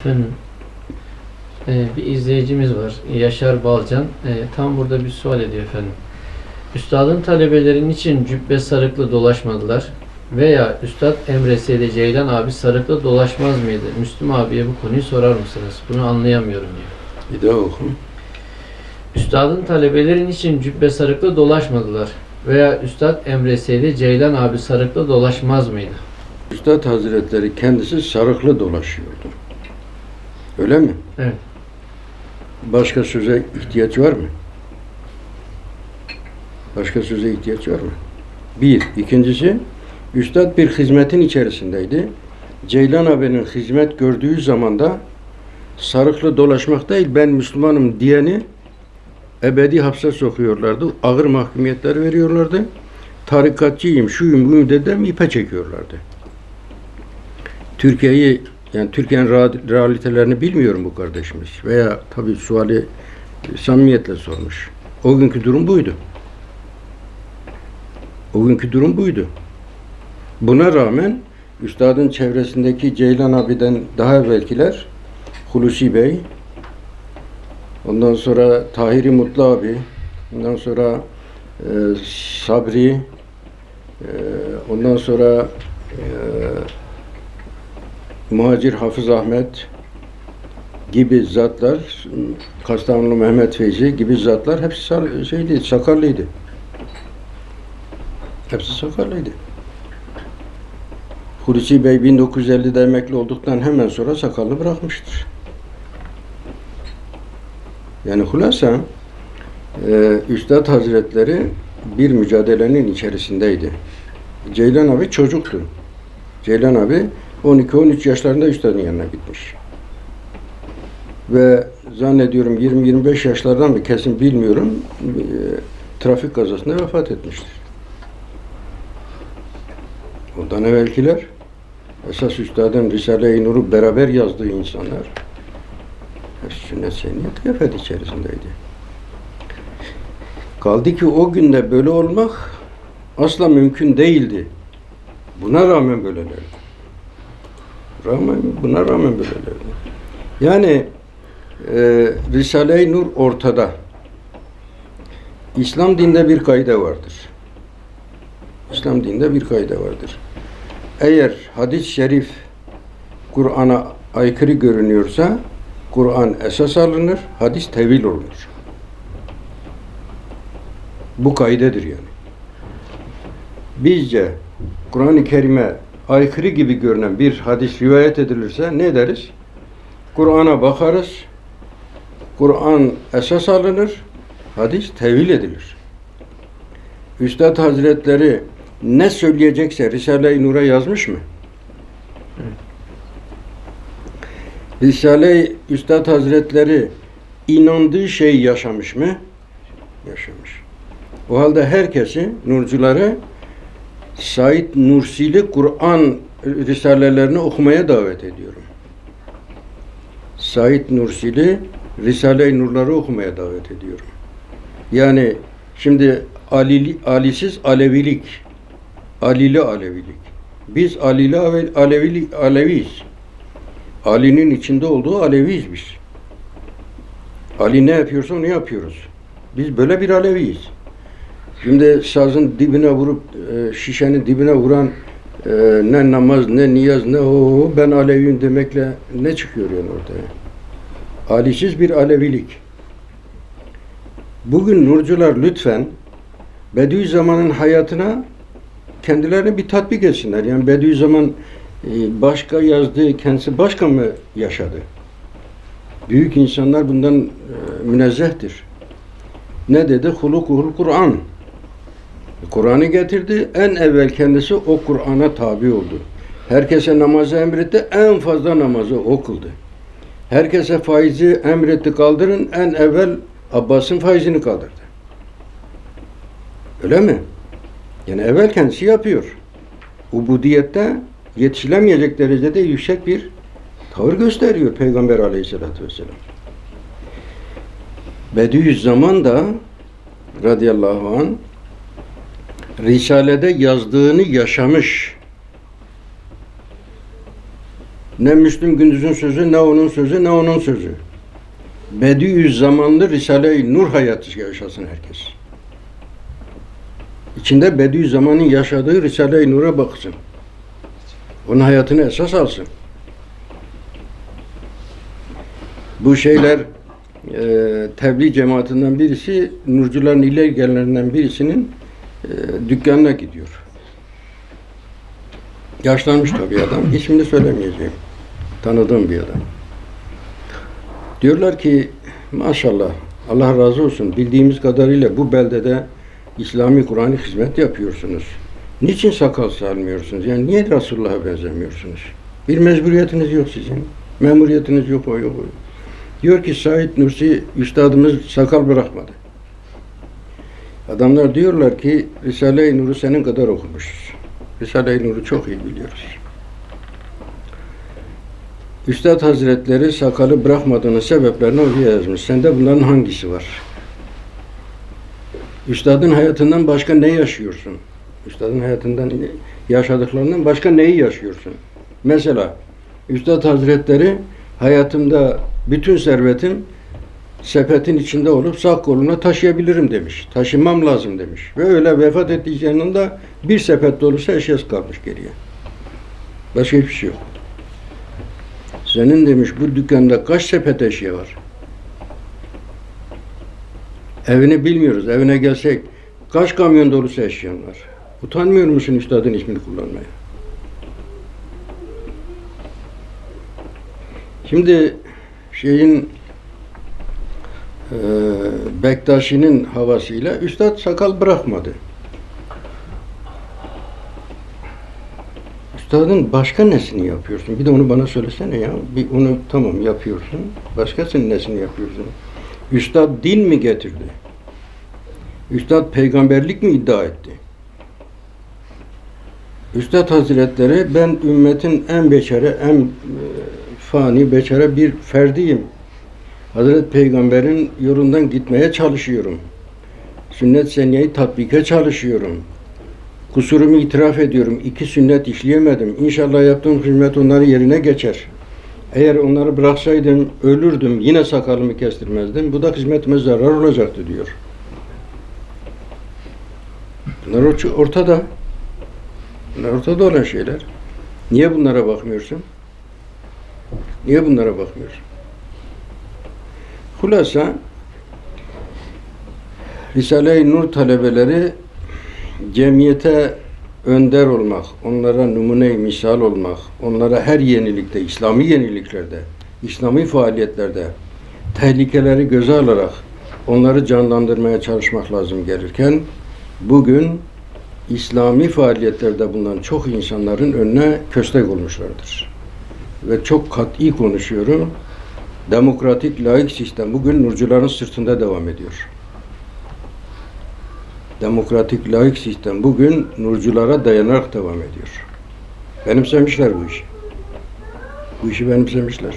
Efendim, e, bir izleyicimiz var. Yaşar Balcan. E, tam burada bir sual ediyor efendim. Üstadın talebelerin için cübbe sarıklı dolaşmadılar veya Üstad Emre Seydi Ceylan abi sarıklı dolaşmaz mıydı? Müslüm abiye bu konuyu sorar mısınız? Bunu anlayamıyorum diyor. Bir daha oku. Üstadın talebelerin için cübbe sarıklı dolaşmadılar veya Üstad Emre Seydi Ceylan abi sarıklı dolaşmaz mıydı? Üstad Hazretleri kendisi sarıklı dolaşıyordu. Öyle mi? Evet. Başka söze ihtiyaç var mı? Başka söze ihtiyaç var mı? Bir. İkincisi, Üstad bir hizmetin içerisindeydi. Ceylan abinin hizmet gördüğü zaman da sarıklı dolaşmak değil, ben Müslümanım diyeni ebedi hapse sokuyorlardı. Ağır mahkumiyetler veriyorlardı. Tarikatçıyım, şuyum, buyum dediler mi ipe çekiyorlardı. Türkiye'yi yani Türkiye'nin realitelerini bilmiyorum bu kardeşimiz. Veya tabii suali samimiyetle sormuş. O günkü durum buydu. O günkü durum buydu. Buna rağmen üstadın çevresindeki Ceylan abiden daha evvelkiler Hulusi Bey, ondan sonra Tahiri Mutlu abi, ondan sonra e, Sabri, e, ondan sonra e, Muhacir Hafız Ahmet gibi zatlar, Kastamonlu Mehmet Feyzi gibi zatlar hepsi şeydi, sakarlıydı. Hepsi sakarlıydı. Hulusi Bey 1950'de emekli olduktan hemen sonra sakalını bırakmıştır. Yani hulasa e, Üstad Hazretleri bir mücadelenin içerisindeydi. Ceylan abi çocuktu. Ceylan abi 12-13 yaşlarında üstadın yanına gitmiş. Ve zannediyorum 20-25 yaşlardan mı kesin bilmiyorum e, trafik kazasında vefat etmiştir. Ondan evvelkiler esas üstadın Risale-i Nur'u beraber yazdığı insanlar sünnet seniyet kıyafet içerisindeydi. Kaldı ki o günde böyle olmak asla mümkün değildi. Buna rağmen böylelerdi. Rağmen, buna rağmen böylelerdi. Yani e, Risale-i Nur ortada. İslam dinde bir kaide vardır. İslam dinde bir kaide vardır. Eğer hadis-i şerif Kur'an'a aykırı görünüyorsa Kur'an esas alınır, hadis tevil olunur. Bu kaidedir yani. Bizce Kur'an-ı Kerim'e aykırı gibi görünen bir hadis rivayet edilirse ne deriz? Kur'an'a bakarız. Kur'an esas alınır, hadis tevil edilir. Üstad Hazretleri ne söyleyecekse Risale-i Nur'a yazmış mı? Risale-i Üstad Hazretleri inandığı şeyi yaşamış mı? Yaşamış. O halde herkesi, nurcuları Said Nursili Kur'an risalelerini okumaya davet ediyorum. Said Nursili Risale-i Nurları okumaya davet ediyorum. Yani şimdi Alili, Alisiz Alevilik, Alili Alevilik. Biz Alili Alevilik, Aleviyiz. Ali'nin içinde olduğu Aleviyiz biz. Ali ne yapıyorsa onu yapıyoruz. Biz böyle bir Aleviyiz. Şimdi sazın dibine vurup e, şişenin dibine vuran e, ne namaz ne niyaz ne o ben Aleviyim demekle ne çıkıyor yani ortaya? Alisiz bir Alevilik. Bugün nurcular lütfen Bediüzzaman'ın hayatına kendilerini bir tatbik etsinler. Yani Bediüzzaman e, başka yazdığı, kendisi başka mı yaşadı? Büyük insanlar bundan münezzehtir. Ne dedi? Hulukuhul Kur'an. Kur'an'ı getirdi. En evvel kendisi o Kur'an'a tabi oldu. Herkese namazı emretti. En fazla namazı o kıldı. Herkese faizi emretti kaldırın. En evvel Abbas'ın faizini kaldırdı. Öyle mi? Yani evvel kendisi yapıyor. Ubudiyette yetişilemeyecek derecede yüksek bir tavır gösteriyor Peygamber aleyhissalatü vesselam. Bediüzzaman da radıyallahu an Risale'de yazdığını yaşamış. Ne Müslüm Gündüz'ün sözü, ne onun sözü, ne onun sözü. Bediüzzamanlı Risale-i Nur hayatı yaşasın herkes. İçinde Bediüzzaman'ın yaşadığı Risale-i Nur'a baksın. Onun hayatını esas alsın. Bu şeyler e, tebliğ cemaatinden birisi, Nurcuların ileri gelenlerinden birisinin e, dükkanına gidiyor. Yaşlanmış tabii adam. İsmini söylemeyeceğim. Tanıdığım bir adam. Diyorlar ki maşallah Allah razı olsun bildiğimiz kadarıyla bu beldede İslami Kur'an'ı hizmet yapıyorsunuz. Niçin sakal salmıyorsunuz? Yani niye Resulullah'a benzemiyorsunuz? Bir mecburiyetiniz yok sizin. Memuriyetiniz yok o yok o. Diyor ki Said Nursi üstadımız sakal bırakmadı. Adamlar diyorlar ki Risale-i Nur'u senin kadar okumuşuz. Risale-i Nur'u çok iyi biliyoruz. Üstad Hazretleri sakalı bırakmadığının sebeplerini oraya yazmış. Sende bunların hangisi var? Üstadın hayatından başka ne yaşıyorsun? Üstadın hayatından yaşadıklarından başka neyi yaşıyorsun? Mesela Üstad Hazretleri hayatımda bütün servetim sepetin içinde olup sağ koluna taşıyabilirim demiş. Taşımam lazım demiş. Ve öyle vefat ettiği yanında bir sepet dolusu eşyası kalmış geriye. Başka hiçbir şey yok. Senin demiş bu dükkanda kaç sepet eşya var? Evini bilmiyoruz. Evine gelsek kaç kamyon dolusu eşyan var? Utanmıyor musun üstadın ismini kullanmaya? Şimdi şeyin Bektaşi'nin havasıyla üstad sakal bırakmadı. Üstadın başka nesini yapıyorsun? Bir de onu bana söylesene ya. Bir onu tamam yapıyorsun. Başkasının nesini yapıyorsun? Üstad din mi getirdi? Üstad peygamberlik mi iddia etti? Üstad Hazretleri ben ümmetin en beçere, en e, fani beçere bir ferdiyim. Hazreti Peygamber'in yolundan gitmeye çalışıyorum. Sünnet seniyeyi tatbike çalışıyorum. Kusurumu itiraf ediyorum. İki sünnet işleyemedim. İnşallah yaptığım hizmet onları yerine geçer. Eğer onları bıraksaydım ölürdüm. Yine sakalımı kestirmezdim. Bu da hizmetime zarar olacaktı diyor. Bunlar orta- ortada. Bunlar ortada olan şeyler. Niye bunlara bakmıyorsun? Niye bunlara bakmıyorsun? Hulasa Risale-i Nur talebeleri cemiyete önder olmak, onlara numune misal olmak, onlara her yenilikte, İslami yeniliklerde, İslami faaliyetlerde tehlikeleri göze alarak onları canlandırmaya çalışmak lazım gelirken bugün İslami faaliyetlerde bulunan çok insanların önüne köstek olmuşlardır. Ve çok kat'i konuşuyorum. Demokratik laik sistem bugün nurcuların sırtında devam ediyor. Demokratik laik sistem bugün nurculara dayanarak devam ediyor. Benimsemişler bu işi. Bu işi benimsemişler.